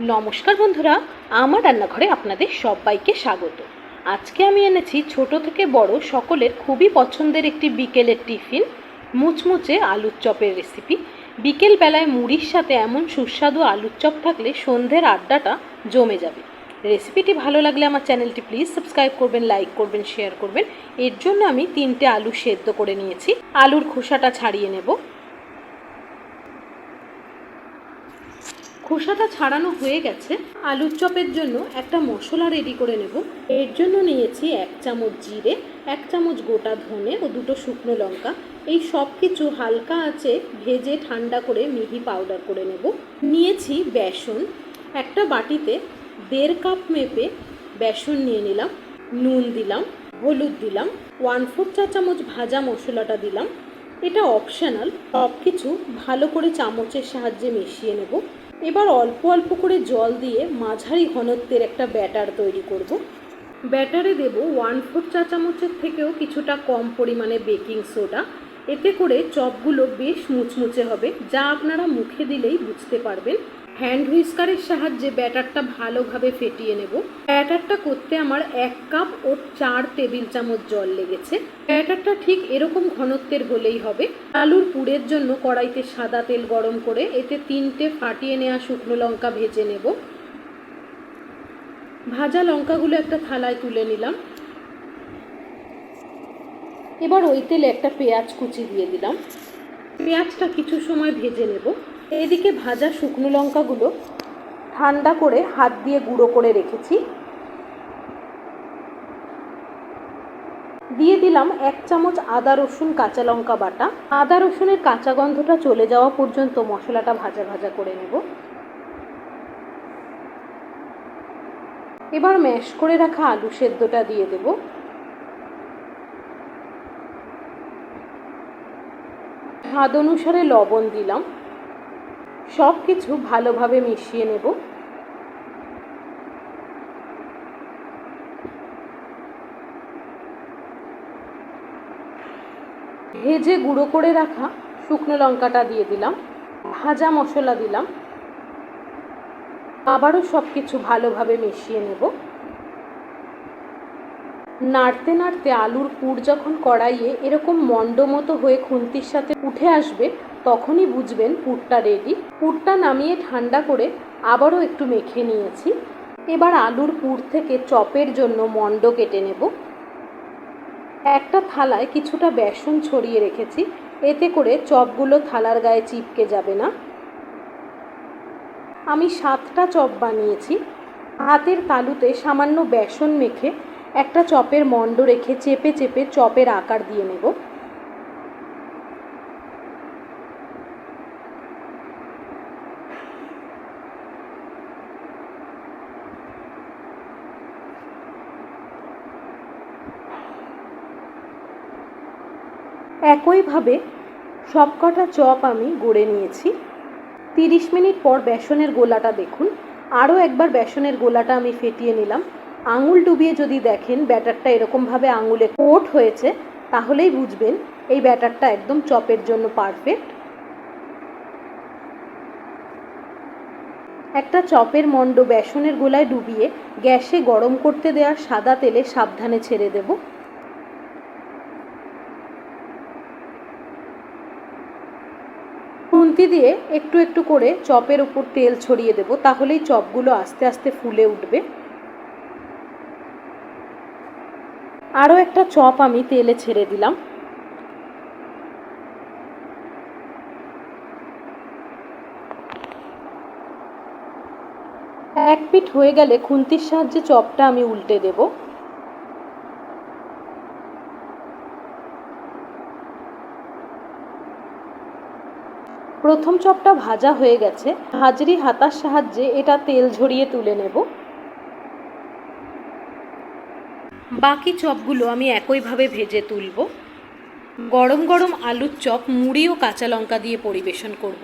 নমস্কার বন্ধুরা, আমার রান্নাঘরে আপনাদের সবাইকে স্বাগত। আজকে আমি এনেছি ছোট থেকে বড় সকলের খুবই পছন্দের একটি বিকেলের টিফিন, মুচমুচে আলুর চপের রেসিপি বিকেল বেলায় মুড়ির সাথে এমন সুস্বাদু আলুর চপ থাকলে সন্ধ্যের আড্ডাটা জমে যাবে। রেসিপিটি ভালো লাগলে আমার চ্যানেলটি প্লিজ সাবস্ক্রাইব করবেন লাইক করবেন শেয়ার করবেন। এর জন্য আমি তিনটে আলু সেদ্ধ করে নিয়েছি। আলুর খোসাটা ছাড়িয়ে নেব। খোসাটা ছাড়ানো হয়ে গেছে। আলুর চপের জন্য একটা মশলা রেডি করে নেব। এর জন্য নিয়েছি এক চামচ জিরে, এক চামচ গোটা ধনে ও দুটো শুকনো লঙ্কা। এই সব কিছু হালকা আছে ভেজে ঠান্ডা করে মিহি পাউডার করে নেব। নিয়েছি বেসন। একটা বাটিতে দেড় কাপ মেপে বেসন নিয়ে নিলাম। নুন দিলাম, হলুদ দিলাম ওয়ান ফোর চা চামচ ভাজা মশলাটা দিলাম। এটা অপশনাল সব কিছু ভালো করে চামচের সাহায্যে মিশিয়ে নেব। এবার অল্প অল্প করে জল দিয়ে মাঝারি ঘনত্বের একটা ব্যাটার তৈরি করব। ব্যাটারে দেব ওয়ান ফোর চা চামচের থেকেও কিছুটা কম পরিমাণে বেকিং সোডা এতে করে চপগুলো বেশ মুচমুচে হবে, যা আপনারা মুখে দিলেই বুঝতে পারবেন। হ্যান্ড হুইস্কারের সাহায্যে ব্যাটারটা ভালোভাবে ফেটিয়ে নেব। ব্যাটারটা করতে আমার এক কাপ ও চার টেবিল চামচ জল লেগেছে। ব্যাটারটা ঠিক এরকম ঘনত্বের হলেই হবে। আলুর পুরের জন্য কড়াইতে সাদা তেল গরম করে এতে তিনটে ফাটিয়ে নেওয়া শুকনো লঙ্কা ভেজে নেব। ভাজা লঙ্কাগুলো একটা থালায় তুলে নিলাম। এবার ওই তেলে একটা পেঁয়াজ কুচি দিয়ে দিলাম। পেঁয়াজটা কিছু সময় ভেজে নেব। এদিকে ভাজা শুকনো লঙ্কাগুলো ঠান্ডা করে হাত দিয়ে গুঁড়ো করে রেখেছি। দিয়ে দিলাম এক চামচ আদা, রসুন, কাঁচা লঙ্কা বাটা। আদা, রসুনের কাঁচা গন্ধটা চলে যাওয়া পর্যন্ত মশলাটা ভাজা ভাজা করে নেব। এবার ম্যাশ করে রাখা আলু সেদ্ধটা দিয়ে দেব। স্বাদ অনুসারে লবণ দিলাম। সব কিছু ভালোভাবে মিশিয়ে নেব। ভেজে গুঁড়ো করে রাখা শুকনো লঙ্কাটা দিয়ে দিলাম, ভাজা মশলা দিলাম। আবারও সব কিছু ভালোভাবে মিশিয়ে নেব। নাড়তে নাড়তে আলুর পুর যখন কড়াইয়ে এরকম মন্ড মতো হয়ে খুন্তির সাথে উঠে আসবে, তখনই বুঝবেন পুরটা রেডি পুরটা নামিয়ে ঠান্ডা করে আবারও একটু মেখে নিয়েছি। এবার আলুর পুর থেকে চপের জন্য মন্ড কেটে নেব। একটা থালায় কিছুটা বেসন ছড়িয়ে রেখেছি, এতে করে চপগুলো থালার গায়ে চিপকে যাবে না। আমি সাতটা চপ বানিয়েছি। হাতের তালুতে সামান্য বেসন মেখে একটা চপের মণ্ড রেখে চেপে চেপে চপের আকার দিয়ে নেব। একইভাবে সবকটা চপ আমি গড়ে নিয়েছি। তিরিশ মিনিট পর বেসনের গোলাটা দেখুন। আরও একবার বেসনের গোলাটা আমি ফেটিয়ে নিলাম। আঙুল ডুবিয়ে যদি দেখেন ব্যাটারটা এরকমভাবে আঙুলে কোট হয়েছে, তাহলেই বুঝবেন এই ব্যাটারটা একদম চপের জন্য পারফেক্ট। একটা চপের মণ্ড বেসনের গোলায় ডুবিয়ে গ্যাসে গরম করতে দেওয়া সাদা তেলে সাবধানে ছেড়ে দেব। খুন্তি দিয়ে একটু একটু করে চপের উপর তেল ছড়িয়ে দেব, তাহলেই চপগুলো আস্তে আস্তে ফুলে উঠবে। আরও একটা চপ আমি তেলে ছেড়ে দিলাম। এক পিঠ হয়ে গেলে খুন্তির সাহায্যে চপটা আমি উল্টে দেব। প্রথম চপটা ভাজা হয়ে গেছে। হাজরি হাতার সাহায্যে এটা তেল ঝরিয়ে তুলে নেব। বাকি চপগুলো আমি একইভাবে ভেজে তুলব। গরম গরম আলুর চপ, মুড়ি ও কাঁচা লঙ্কা দিয়ে পরিবেশন করব।